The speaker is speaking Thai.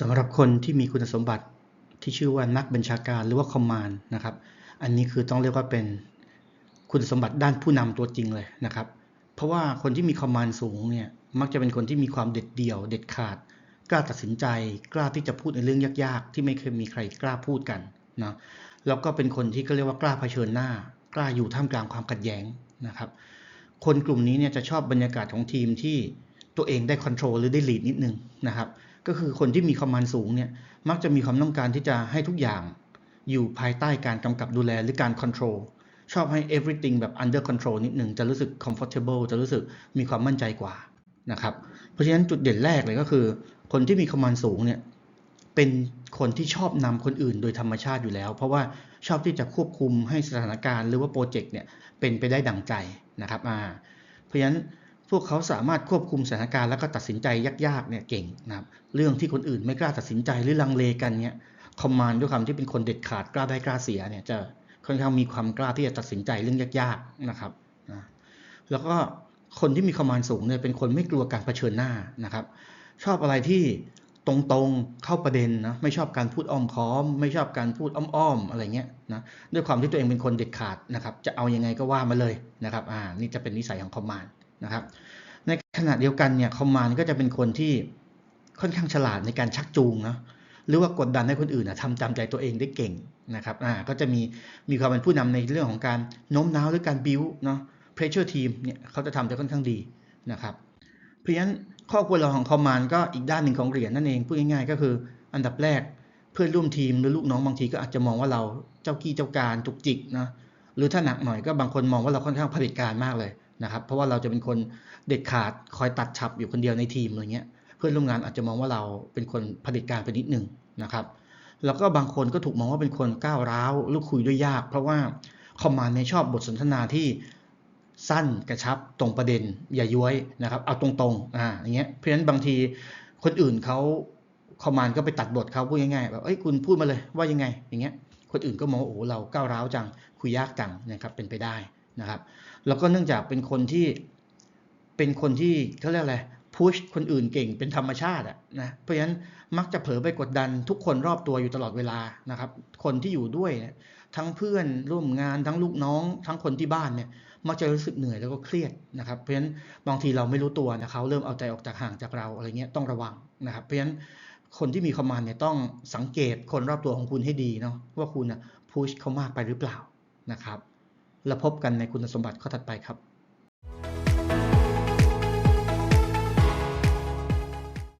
สำหรับคนที่มีคุณสมบัติที่ชื่อว่านักบัญชาการหรือว่าคอมมาน์นะครับ อันนี้คือต้องเรียกว่าเป็นคุณสมบัติด้านผู้นำตัวจริงเลยนะครับ เพราะว่าคนที่มีคอมมาน์สูงเนี่ยมักจะเป็นคนที่มีความเด็ดเดี่ยว เด็ดขาด กล้าตัดสินใจ กล้าที่จะพูดในเรื่องยากๆ ที่ไม่เคยมีใครกล้าพูดกันนะแล้วก็เป็นคนที่ก็เรียกว่ากล้าเผชิญหน้า กล้าอยู่ท่ามกลางความขัดแย้งนะครับ คนกลุ่มนี้เนี่ยจะชอบบรรยากาศของทีมที่ ตัวเองได้คอนโทรลหรือได้ลีดนิดนึงนะครับ ก็คือคนที่มีคอมมานด์สูงเนี่ยมักจะมีความต้องการที่จะให้ทุกอย่างอยู่ภายใต้การกำกับดูแลหรือการคอนโทรลชอบให้ everything แบบ under control นิดหนึ่งจะรู้สึก comfortable จะรู้สึกมีความมั่นใจกว่านะครับ เพราะฉะนั้นจุดเด่นแรกเลยก็คือ คนที่มีคอมมานด์สูงเนี่ยเป็นคนที่ชอบนำคนอื่นโดยธรรมชาติอยู่แล้ว เพราะว่าชอบที่จะควบคุมให้สถานการณ์หรือว่าโปรเจกต์เนี่ยเป็นไปได้ดั่งใจนะครับอ่าเพราะฉะนั้น พวกเขาสามารถควบคุมสถานการณ์แล้วก็ตัดสินใจยากๆเนี่ยเก่งนะครับเรื่องที่คนอื่นไม่กล้าตัดสินใจหรือลังเลกันเนี่ยคอมมานด์ด้วยความที่เป็นคนเด็ดขาดกล้าได้กล้าเสียเนี่ยจะค่อนข้างมีความกล้าที่จะตัดสินใจเรื่องยากๆนะครับนะแล้วก็คนที่มีคอมมานด์สูงเนี่ยเป็นคนไม่กลัวการเผชิญหน้านะครับ ชอบอะไรที่ตรงๆเข้าประเด็นนะไม่ชอบการพูดอ้อมค้อม ไม่ชอบการพูดอ้อมๆอะไรเงี้ยนะด้วยความที่ตัวเองเป็นคนเด็ดขาดนะครับจะเอายังไงก็ว่ามาเลยนะครับอ่านี่จะเป็นนิสัยของคอมมานด์ นะครับ ในขณะเดียวกันเนี่ยคอมมานด์ก็จะเป็นคนที่ค่อนข้างฉลาดในการชักจูงนะหรือว่ากดดันให้คนอื่นนะทำตามใจตัวเองได้เก่งนะครับอ่าก็จะมีมีความเป็นผู้นำในเรื่องของการโน้มน้าวหรือการบิวเนาะ pressure team เนี่ยเขาจะทำได้ค่อนข้างดีนะครับเพราะฉะนั้นข้อควรระวังของคอมมานด์ก็อีกด้านหนึ่งของเหรียญนั่นเองพูดง่ายๆ ก็คืออันดับแรกเพื่อนร่วมทีมหรือลูกน้องบางทีก็อาจจะมองว่าเราเจ้ากี้เจ้าการจุกจิกนะหรือถ้าหนักหน่อยก็บางคนมองว่าเราค่อนข้างผด็จการมากเลย นะครับเพราะว่าเราจะเป็นคนเด็ดขาดคอยตัดฉับอยู่คนเดียวในทีมอะไรเงี้ยเพื่อนร่วมงานอาจจะมองว่าเราเป็นคนผด็จการไปนิดหนึ่งนะครับ แล้วก็บางคนก็ถูกมองว่าเป็นคนก้าวร้าวหรือคุยด้วยยาก เพราะว่าคอมมานด์เนี่ยชอบบทสนทนาที่สั้นกระชับตรงประเด็นอย่าย้วยนะครับเอาตรงๆอ่าอย่างเงี้ยเพราะฉะนั้นบางทีคนอื่นเขาคอมมานด์ก็ไปตัดบทเขาพูดง่ายๆแบบเอ้ยคุณพูดมาเลยว่ายังไงอย่างเงี้ยคนอื่นก็มองว่าโอ้เราก้าวร้าวจังคุยยากจังนะครับเป็นไปได้ นะครับ แล้วก็เนื่องจากเป็นคนที่เป็นคนที่เขาเรียกอะไรพุชคนอื่นเก่งเป็นธรรมชาติอะนะ เพราะฉะนั้นมักจะเผลอไปกดดันทุกคนรอบตัวอยู่ตลอดเวลานะครับ คนที่อยู่ด้วยเนี่ยทั้งเพื่อนร่วมงานทั้งลูกน้อง ทั้งคนที่บ้านเนี่ยมักจะรู้สึกเหนื่อยแล้วก็เครียดนะครับ เพราะฉะนั้นบางทีเราไม่รู้ตัวนะเขาเริ่มเอาใจออกจากห่างจากเราอะไรเงี้ยต้องระวังนะครับ เพราะฉะนั้นคนที่มีคอมมานเนี่ยต้องสังเกตคนรอบตัวของคุณให้ดีเนาะว่าคุณนะพุชเขามากไปหรือเปล่านะครับ และพบกันในคุณสมบัติข้อถัดไปครับ